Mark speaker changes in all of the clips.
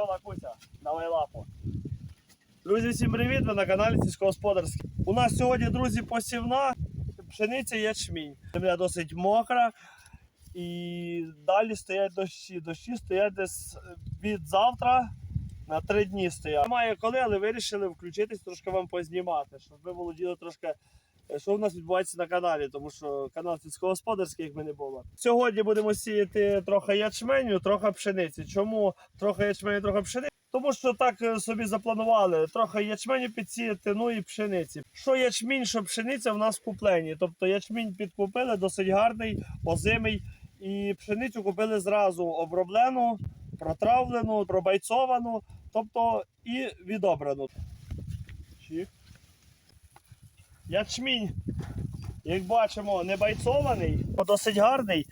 Speaker 1: що, Лакуся, давай лапу. Друзі, всім привіт! Ви на каналі Сільськогосподарський. У нас сьогодні, друзі, посівна, пшениця ячмінь. Земля досить мокра. І далі стоять дощі. Дощі стоять десь від завтра на три дні стоять. Немає коли, але вирішили включитись, трошки вам познімати, щоб ви володіли трошки, е, що в нас відбувається на каналі, тому що канал сільськогосподарський, як ми не було. Сьогодні будемо сіяти трохи ячменю, трохи пшениці. Чому трохи ячменю, трохи пшениці? Тому що так е, собі запланували. Трохи ячменю підсіяти, ну і пшениці. Що ячмінь, що пшениця в нас куплені. Тобто ячмінь підкупили, досить гарний, озимий. І пшеницю купили зразу оброблену, протравлену, пробайцовану, тобто і відобрану. Чик. Ячмінь, як бачимо, не байцований, досить гарний.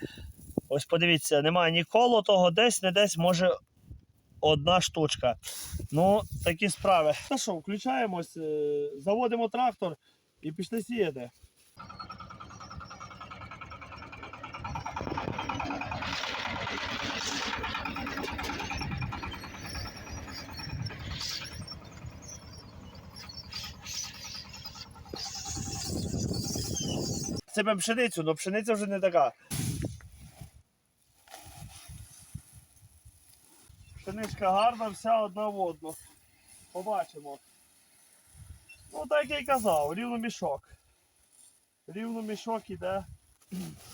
Speaker 1: Ось подивіться, немає ні колотого, десь, не десь, може одна штучка. Ну, такі справи. Ну що, включаємось, е, заводимо трактор і пішли сіяти. Це пшеницю, але пшениця вже не така. Пшеничка гарна, вся одна в одну. Побачимо. Ну, так я й казав, рівно мішок. Рівно мішок іде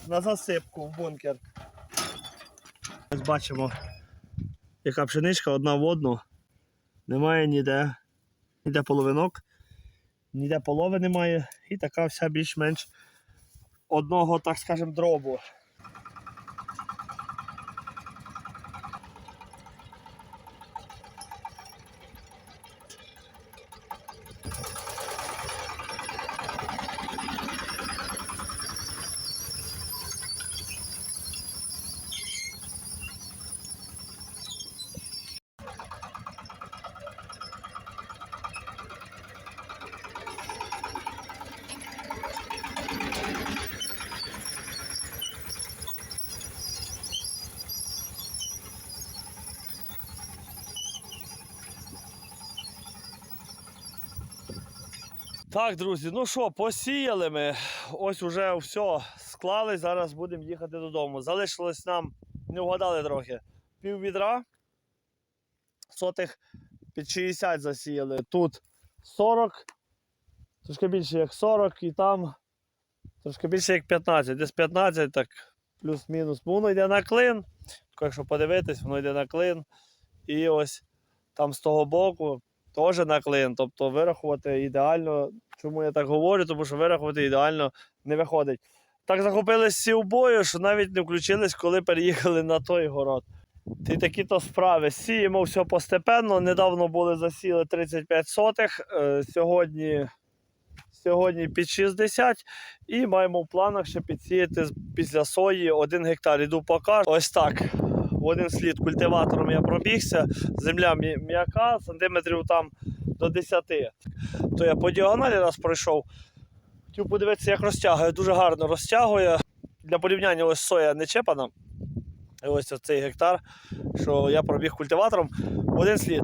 Speaker 1: на засипку в бункер. Ось бачимо, яка пшеничка одна в одну. Немає ніде, ніде половинок, ніде полови немає. І така вся більш-менш одного, так скажем, дробу. Так, друзі, ну що, посіяли ми. Ось уже все склали. Зараз будемо їхати додому. Залишилось нам, не вгадали трохи, пів відра. Сотих під 60 засіяли. Тут 40, трошки більше як 40, і там трошки більше як 15. Десь 15, так плюс-мінус. Ну, Воно йде на клин. Якщо подивитись, воно йде на клин. І ось там з того боку теж на клин. Тобто вирахувати ідеально. Чому я так говорю? Тому що вирахувати ідеально не виходить. Так захопились всі в бою, що навіть не включились, коли переїхали на той город. Ти такі то справи. Сіємо все постепенно. Недавно були засіли 35 сотих. Е, Сьогодні, сьогодні під 60 і маємо в планах ще підсіяти після сої 1 гектар. Іду покажу. Ось так. В один слід культиватором я пробігся. Земля м'яка, сантиметрів там до 10. То я по діагоналі раз пройшов. Хотів подивитися, як розтягує. Дуже гарно розтягує. Для порівняння ось соя не чепана. І ось цей гектар, що я пробіг культиватором в один слід.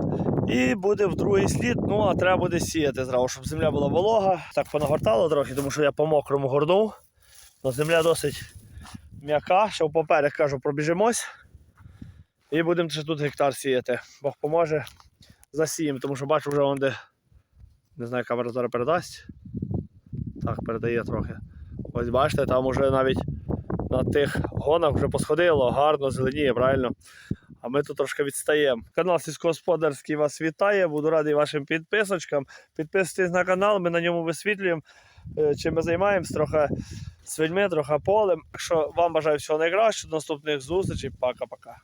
Speaker 1: І буде в другий слід, ну а треба буде сіяти зразу, щоб земля була волога. Так понагортало трохи, тому що я по мокрому горнув. Но земля досить м'яка, що поперек кажу, пробіжимось. І будемо ще тут гектар сіяти. Бог поможе, засіємо, тому що бачу вже де. Не знаю, камера зараз передасть. Так, передає трохи. Ось бачите, там уже навіть на тих гонах вже посходило, гарно, зеленіє, правильно. А ми тут трошки відстаємо. Канал сільськогосподарський вас вітає. Буду радий вашим підписочкам. Підписуйтесь на канал, ми на ньому висвітлюємо, е, чим ми займаємось, трохи свиньми, трохи полем. Так що вам бажаю всього найкращого, до наступних зустрічей. Пока-пока.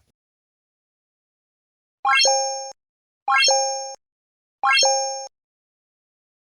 Speaker 1: Bye.